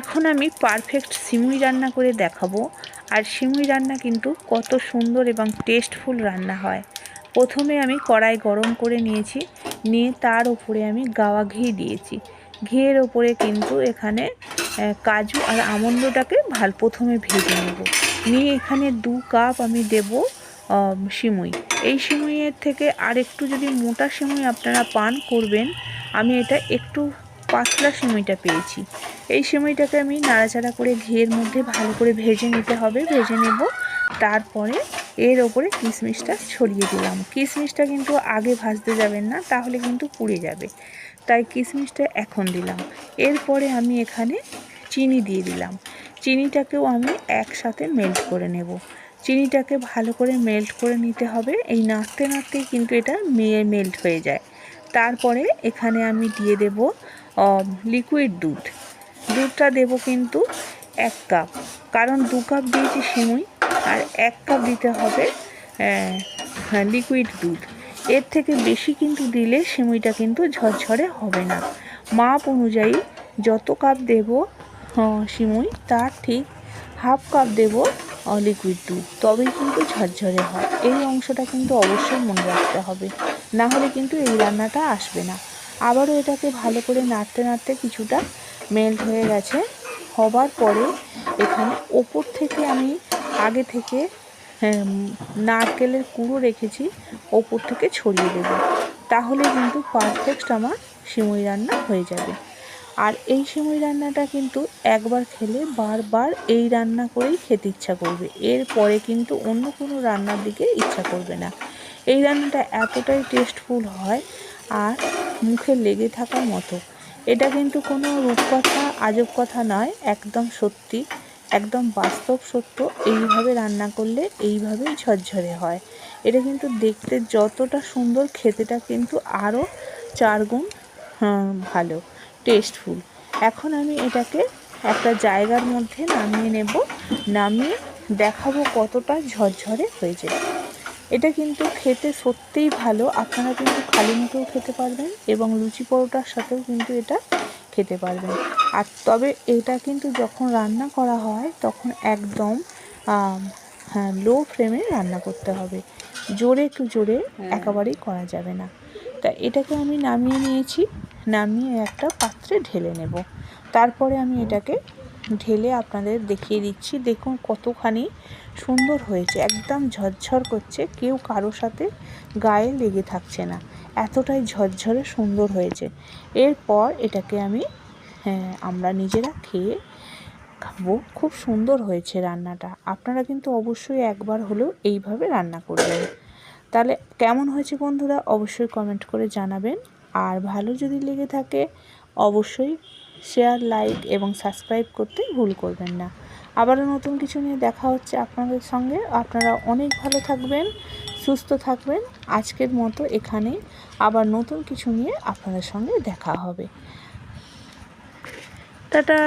এখন আমি পারফেক্ট সিমুই রান্না করে দেখাবো। আর সিমুই রান্না কিন্তু কত সুন্দর এবং টেস্টফুল রান্না হয়। প্রথমে আমি কড়াই গরম করে নিয়েছি, নিয়ে তার উপরে আমি গাওয়া ঘি দিয়েছি। ঘিয়ের ওপরে কিন্তু এখানে কাজু আর আমন্ডটাকে ভালো প্রথমে ভেজে নেব। নিয়ে এখানে দু কাপ আমি দেব সিমুই। এই সিমুইয়ের থেকে আর একটু যদি মোটা সিমুই আপনারা পান করবেন, আমি এটা একটু পাতলা সিমুইটা পেয়েছি। এই সিমুইটাকে আমি নাড়াচাড়া করে ঘিয়ের মধ্যে ভালো করে ভেজে নিতে হবে, ভেজে নেব। তারপরে এর ওপরে কিশমিশটা ছড়িয়ে দিলাম। কিশমিশটা কিন্তু আগে ভাজতে যাবেন না, তাহলে কিন্তু পুড়ে যাবে। তাই কিশমিশটা এখন দিলাম। এরপরে আমি এখানে চিনি দিয়ে দিলাম। চিনিটাকেও আমি একসাথে মেল্ট করে নেব। চিনিটাকে ভালো করে মেল্ট করে নিতে হবে। এই নাড়তে নাড়তেই কিন্তু এটা মেয়ে মেল্ট হয়ে যায়। তারপরে এখানে আমি দিয়ে দেব লিকুইড দুধ। দুধটা দেব কিন্তু এক কাপ। কারণ দু কাপ দিয়েছি সিমুই আর এক কাপ দিতে হবে লিকুইড দুধ। এর থেকে বেশি কিন্তু দিলে সিমুইটা কিন্তু ঝরঝরে হবে না। মাপ অনুযায়ী যত কাপ দেব সিমুই, তার ঠিক হাফ কাপ দেব লিকুইড দুধ। তবেই কিন্তু ঝরঝরে হয়। এই অংশটা কিন্তু অবশ্যই মনে রাখতে হবে। না হলে কিন্তু এই রান্নাটা আসবে না। আবারও এটাকে ভালো করে নাড়তে নাড়তে কিছুটা মেল্ট হয়ে গেছে। হবার পরে এখানে ওপর থেকে আমি আগে থেকে হ্যাঁ, নারকেলের কুড়ো রেখেছি ওপর থেকে ছড়িয়ে দেব। তাহলে কিন্তু পারফেক্ট আমার সিমুই রান্না হয়ে যাবে। আর এই সিমুই রান্নাটা কিন্তু একবার খেলে বারবার এই রান্না করেই খেতে ইচ্ছা করবে। এর পরে কিন্তু অন্য কোনো রান্নার দিকে ইচ্ছা করবে না। এই রান্নাটা এতটাই টেস্টফুল হয় আর মুখে লেগে থাকার মতো। এটা কিন্তু কোনো রূপকথা আজব কথা নয় একদম সত্যি একদম বাস্তব সত্য। এইভাবে রান্না করলে এইভাবেই ঝরঝরে হয়। এটা কিন্তু দেখতে যতটা সুন্দর খেতেটা কিন্তু আরও চারগুণ হ্যাঁ, ভালো টেস্টফুল এখন আমি এটাকে একটা জায়গার মধ্যে নামিয়ে নেব নামিয়ে দেখাবো কতটা ঝরঝরে হয়েছে। এটা কিন্তু খেতে সত্যিই ভালো। আপনারা কিন্তু খালি মুখেও খেতে পারবেন এবং লুচি পরোটার সাথেও কিন্তু এটা খেতে পারবেন। আর তবে এটা কিন্তু যখন রান্না করা হয় তখন একদম হ্যাঁ লো ফ্লেমে রান্না করতে হবে। জোরে একটু জোরে একেবারেই করা যাবে না। তা এটাকে আমি নামিয়ে নিয়েছি। নামিয়ে একটা পাত্রে ঢেলে নেব। তারপরে আমি এটাকে ঢেলে আপনাদের দেখিয়ে দিচ্ছি। দেখুন কতখানি সুন্দর হয়েছে। একদম ঝরঝর করছে। কেউ কারও সাথে গায়ে লেগে থাকছে না। এতটাই ঝরঝরে সুন্দর হয়েছে। এরপর এটাকে আমি হ্যাঁ আমরা নিজেরা খেয়ে খাব। খুব সুন্দর হয়েছে রান্নাটা। আপনারা কিন্তু অবশ্যই একবার হলেও এইভাবে রান্না করবেন। তাহলে কেমন হয়েছে বন্ধুরা? অবশ্যই কমেন্ট করে জানাবেন। আর ভালো যদি লেগে থাকে, অবশ্যই শেয়ার, লাইক এবং সাবস্ক্রাইব করতে ভুল করবেন না। আবারও নতুন কিছু নিয়ে দেখা হচ্ছে আপনাদের সঙ্গে। আপনারা অনেক ভালো থাকবেন, সুস্থ থাকবেন। আজকের মতো এখানে আবার নতুন কিছু নিয়ে আপনাদের সঙ্গে দেখা হবে। টাটা!